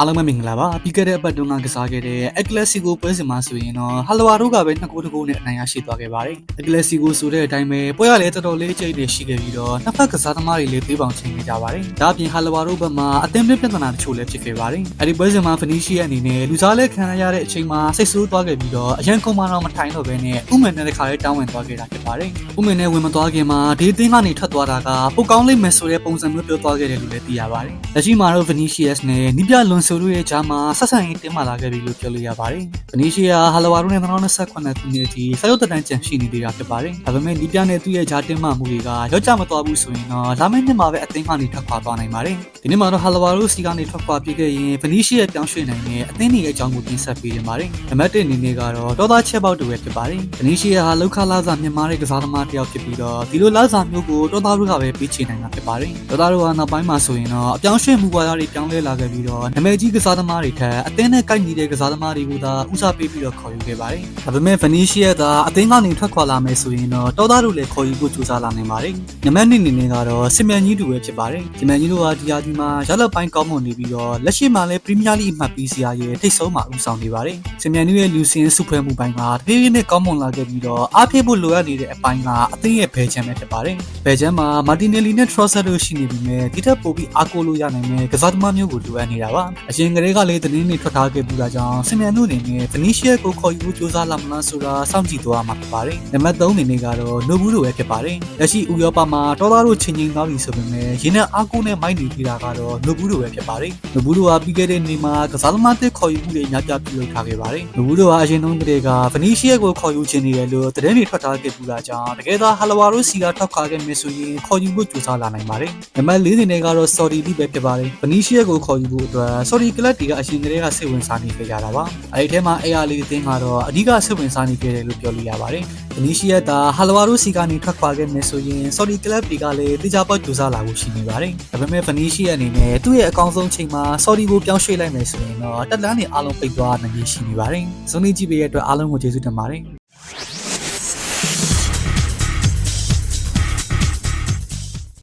အားလုံးပဲမင်္ဂလာပါပြီးခဲ့တဲ့အပတ်တုန်းကကစားခဲ့တဲ့အက်လက်စီကိုပွဲစဉ်မှာဆိုရင်တော့ဟလဝါတို့ကပဲနှစ်ကိုတကိုနဲ့အနိုင်ရရှိသွားခဲ့ပါတယ်အက်လက်စီကိုဆိုတဲ့အတိုင်းပဲပွဲရလည်းတော်တော်လေးအကျိတ်တွေရှိခဲ့ပြီးတော့နှစ်ဖက်ကစားသမားတွေလည်းပြေးပေါင်ချိန်နေကြပါတယ်ဒါအပြင်ဟလဝါတို့ဘက်မှာအသင်းပြပြဿနာတချို့လည်းဖြစ်ခဲ့ပါတယ်အဲဒီပွဲစဉ်မှာဖနီရှိရဲ့အနေနဲ့လူစားလဲခံရတဲ့အချိန်မှာစိတ်ဆိုးသွားခဲ့ပြီးတော့အရန်ကုန်မတော့မထိုင်တော့ဘဲနဲ့ဥမန်နဲ့တခါလေးတောင်းဝင်သွားခဲ့တာဖြစ်ပါတယ်ဥမန်နဲ့ဝင်မသွားခင်မှာဒီအသင်းကနေထွက်သွားတာကပိုကောင်းလိမ့်မယ်ဆိုတဲ့ပုံစံမျိုးပြောသွားခဲ့တယ်လို့လည်းသိရပါတယ်လက်ရှိမှာတော့ Vinicius နဲ့နီးပြလွန်ဆိုတို့ရဲ့ဂျာမှာဆက်ဆံရေးတင်းမာလာခဲ့ပြီလို့ပြောလို့ရပါတယ်။ Vinicius ဟာလဝါတို့နဲ့2028ခုနှစ်အထိဆက်ရုပ်တန်းကြံရှိနေသေးတာဖြစ်ပါတယ်။ဒါပေမဲ့နီးပြနဲ့သူ့ရဲ့ဂျာတင်းမာမှုတွေကရော့ကျမသွားဘူးဆိုရင်တော့လာမယ့်နှစ်မှာပဲအသင်းကနေထွက်ခွာသွားနိုင်ပါတယ်။ဒီနေ့မှာတော့ဟာလဝါတို့စီကနေထွက်ခွာပြေးခဲ့ရင် Vinicius ပြောင်းရွှေ့နိုင်တဲ့အသင်းတွေရဲ့အကြောင်းကိုတင်ဆက်ပေးနေပါတယ်။နံပါတ်1အနေနဲ့ကတော့ဒေါသချက်ပေါက်တူပဲဖြစ်ပါတယ်။ Vinicius ဟာလောက်ခလာစာမြန်မာတဲ့ကစားသမားတစ်ယောက်ဖြစ်ပြီးတော့ဒီလိုလာစာမျိုးကိုဒေါသတို့ကပဲပေးချေနိုင်တာဖြစ်ပါတယ်။ဒေါသတို့ကနောက်ပိုင်းမှာဆိုရင်တော့အပြောင်းရွှေ့မှုဝါဒတွေပြောင်းလဲလာခဲ့ပြီးတော့နာမည်ကြီးကစားသမားတွေထက်အသင်းနဲ့ကိုက်ညီတဲ့ကစားသမားတွေကိုသာဦးစားပေးပြီးတော့ခေါ်ယူခဲ့ပါတယ်။ဒါပေမဲ့ Vinicius ကအသင်းကနေထွက်ခွာလာမယ်ဆိုရင်တော့ဒေါသတို့လည်းခေါ်ယူဖို့ကြိုးစားလာနိုင်ပါတယ်။နံပါတ်2အနေနဲ့ကတော့စင်မြန်ကြီးတူပဲဖြစ်ပါတယ်။စင်မြန်ကြီးတို့ကဒီယာဒီမှာရလက်ပိုင်းကောင်းမွန်နေပြီးတော့လက်ရှိမှာလည်းပရီးမီးယားလိအမှတ်ပေးစရာရဲ့ထိတ်ဆုံးမှာဦးဆောင်နေပါတယ်။စင်မြန်ကြီးရဲ့လူစင်စုဖွဲ့မှုပိုင်းကတဖြည်းဖြည်းနဲ့ကောင်းမွန်လာခဲ့ပြီးတော့အားဖြည့်ဖို့လိုအပ်နေတဲ့အပိုင်းကအသင်းရဲ့ဘယ်ချမ်းပဲဖြစ်ပါတယ်။ဘယ်ချမ်းမှာမာတီနယ်လီနဲ့ Trossard တို့ရှိနေပြီးမြဲဒီထက်ပိုပြီးအားကိုးလို့ရနိုင်တဲ့ကစားသမားမျိုးကိုလိုအပ်နေတာပါ။အရင်ကတည်းကလည်းသတင်းတွေထွက်ထားခဲ့ပြီးတာကြောင့်စင်မြန်တို့အနေနဲ့ Vinicius ကိုခေါ်ယူဖို့ကြိုးစားလာမလားဆိုတာစောင့်ကြည့်သွားမှာဖြစ်ပါတယ်။နံပါတ်3အနေနဲ့ကတော့ Nobu တို့ပဲဖြစ်ပါတယ်။လက်ရှိဥရောပမှာတော်သားတို့ချင်းချင်းသွားပြီဆိုပေမဲ့ရင်းနဲ့အားကိုးနဲ့မိုက်နေပြီးတာကတော့ Nobu တို့ပဲဖြစ်ပါတယ်။ Nobu တို့ကပြီးခဲ့တဲ့နေ့မှာကစားသမားတစ်ခေါ်ယူမှုတွေညပြပြုလုပ်ထားခဲ့ပါတယ်။ Nobu တို့ကအရင်တုန်းကတည်းက Vinicius ကိုခေါ်ယူချင်နေတယ်လို့သတင်းတွေထွက်ထားခဲ့ပြီးတာကြောင့်တကယ်တော့ Halwa တို့စီကထောက်ခါခဲ့မယ်ဆိုရင်ခေါ်ယူဖို့ကြိုးစားလာနိုင်ပါတယ်။နံပါတ်4အနေနဲ့ကတော့ Saudi လိပဲဖြစ်ပါတယ်။ Vinicius ကိုခေါ်ယူဖို့အတွက် Saudi Club တွေကအရင်ကတည်းကစိတ်ဝင်စားနေကြတာပါ။အဲဒီထဲမှာ AR လေးအသင်းကတော့အဓိကစိတ်ဝင်စားနေကြတယ်လို့ပြောလို့ရပါတယ်။ Vinicius ကဟာလဝါတို့စီကနေထွက်ခွာခဲ့မယ်ဆိုရင် Saudi Club တွေကလည်းတေချာပတ်ကြိုးစားလာဖို့ရှိနေပါတယ်။ဒါပေမဲ့ Vinicius အနေနဲ့သူ့ရဲ့အကောင်းဆုံးချိန်မှာ Saudi ကိုပြောင်းရွှေ့လိုက်မယ်ဆိုရင်တော့တက်လန်းတွေအားလုံးပိတ်သွားနိုင်ရရှိနေပါတယ်။ဇုံးလေးကြည့်ပေးရတဲ့အတွက်အားလုံးကိုကျေးဇူးတင်ပါတယ်။